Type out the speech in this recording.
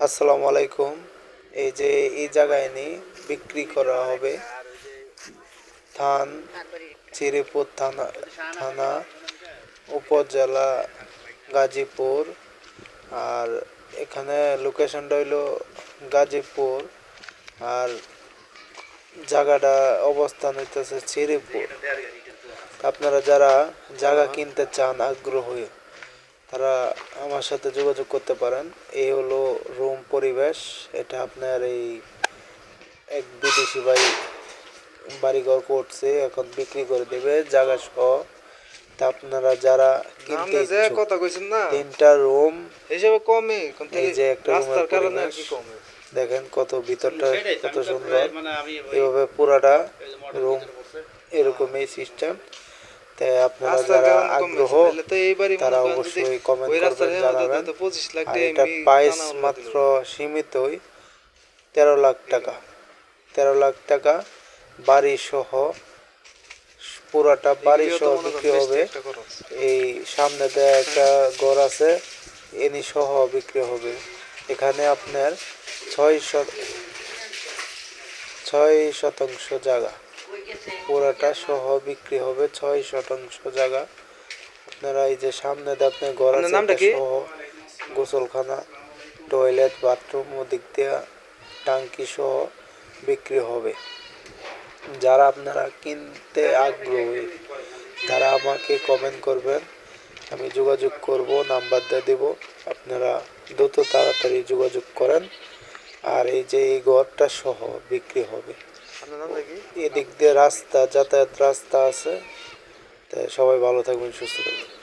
আসসালামু আলাইকুম। এই যে এই জায়গায় নি বিক্রি করা হবে। ধান চিরিপুর থানা থানা, উপজেলা, গাজীপুর আর এখানে লোকেশনটা হইল গাজীপুর আর জায়গাটা অবস্থান হইতেছে চিরিপুর। আপনারা যারা জায়গা কিনতে চান, আগ্রহী তারা আমার সাথে যোগাযোগ করতে পারেন। এই হলো রুম পরিবেশ। এটা আপনার এই এক বিদেশি ভাই বাড়িঘর করছে এখন বিক্রি করে দেবে জায়গা সহ। তা আপনারা যারা কিনতে কথা কইছেন না তিনটা রুম হিসেবে কমে এই যে একটা রাস্তার কারণে আর কি কমে। দেখেন কত ভিতরটা কত সুন্দর। এভাবে পুরাটা রুম এরকমই সিস্টেম তাই আপনারা যারা আগ্রহ তাহলে তো এইবারই তারা করেন যদি অবশ্যই কমেন্ট করবেন জানাবেন। তো 25 লাখ আর এটা প্রাইস মাত্র সীমিতই। তেরো লাখ টাকা। তেরো লাখ টাকা বাড়ি সহ পুরাটা বাড়ি সহ বিক্রি হবে। এই সামনে দেয়া একটা ঘর আছে এনি সহ বিক্রি হবে। এখানে আপনার ছয় শত ছয় শতাংশ জায়গা। পুরাটা সহ বিক্রি হবে ছয় শতাংশ জায়গা। আপনারা এই যে সামনে আপনার ঘর আছে? সহ গোসলখানা টয়লেট বাথরুম ওদিক দিয়ে টাঙ্কি সহ বিক্রি হবে। যারা আপনারা কিনতে আগ্রহী তারা আমাকে কমেন্ট করবেন। আমি যোগাযোগ করব নাম্বার দিয়ে দেব। আপনারা দ্রুত তাড়াতাড়ি যোগাযোগ করেন। আর এই যে এই ঘরটা সহ বিক্রি হবে। এদিক দিয়ে রাস্তা যাতায়াত রাস্তা আছে। সবাই ভালো থাকবেন সুস্থ থাকবেন।